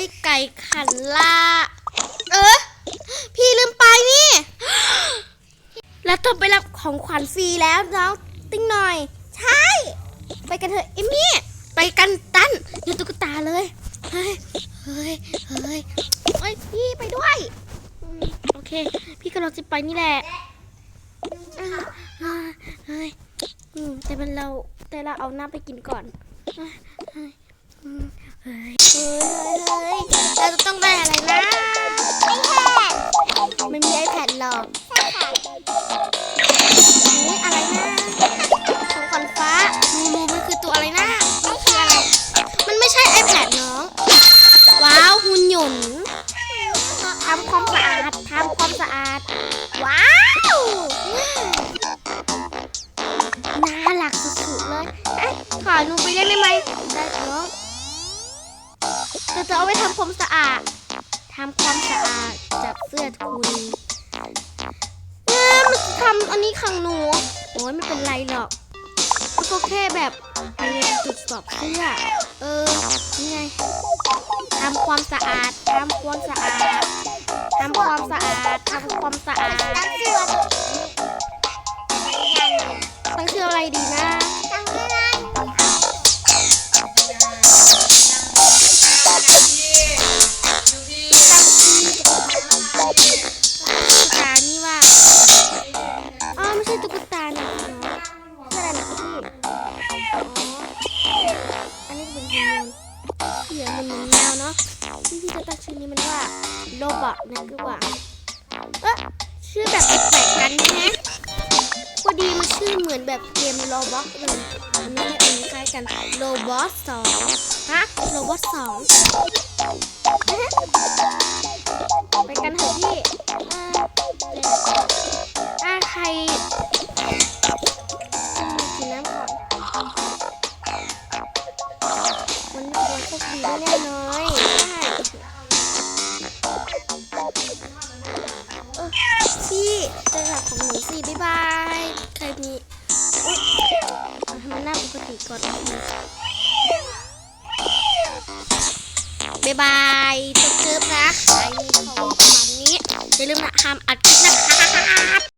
ยไก่ขันล่าเออ พี่ลืมไปนี่ แล้วต้อไปรับของขวัญฟรีแล้วน้อติ๊งหน่อย ใช่ ไปกันเถอะเอมี่ ไปกันตั้ย่าตุ๊กตาเลย เฮ้ย เฮ้ย เฮ้ยเฮ้ยพี่ไปด้วยโอเค พี่กำลังจะไปนี่แหละเฮ้ยแต่เป็นเราแต่เราเอาหน้าไปกินก่อน เฮ้ยเฮ้ยเฮ้ยเราจะต้องได้อะไรนะไอแพดไม่มีไอแพดหรอกใช่ค่ะนี่อะไรนะของขวัญฟ้าดูดูมันคือตัวอะไรนะมันคืออะไร มันไม่ใช่ iPad น้อง ว้าวหุ่นยุ่นทำความสะอาดทำความสะอาด ว้าวน่ารักสุดๆเลยอะขอหนูไปเล่นได้ไหม จะเอาไว้ทำความสะอาดทำความสะอาดจากเสื้อคุณเอ๊ะมันทำอันนี้ขังหนูโอ้ยไม่เป็นไรหรอกมันก็แค่แบบไปจุดสอบเสื้อเออนี่ไงทำความสะอาดทำความสะอาดทำความสะอาดทำความสะอาดตั้งชื่อตั้งชื่ออะไรดีนะ เสียงมันเหมือนแมวเนาะพี่พี่จะตั้งชื่อนี้มันว่าโรบอทนะคือว่าเอ๊ะชื่อแบบแปลกๆกันใช่ไหมพอดีมันชื่อเหมือนแบบเกมโรบอทเลยมันนี้อันคล้ายกันโรบอทสองฮะโรบอทสอง วันนี้วันโชคดีแน่เลยใช่พี่จะหลับของหนูสิบ๊ายบายใครมีอุ๊ยเอาให้มันหน้าปกติก่อนบ๊ายบายจุ๊บนะใครมีของประมาณนี้อย่าลืมนะห้ามอัดคลิปนะครับ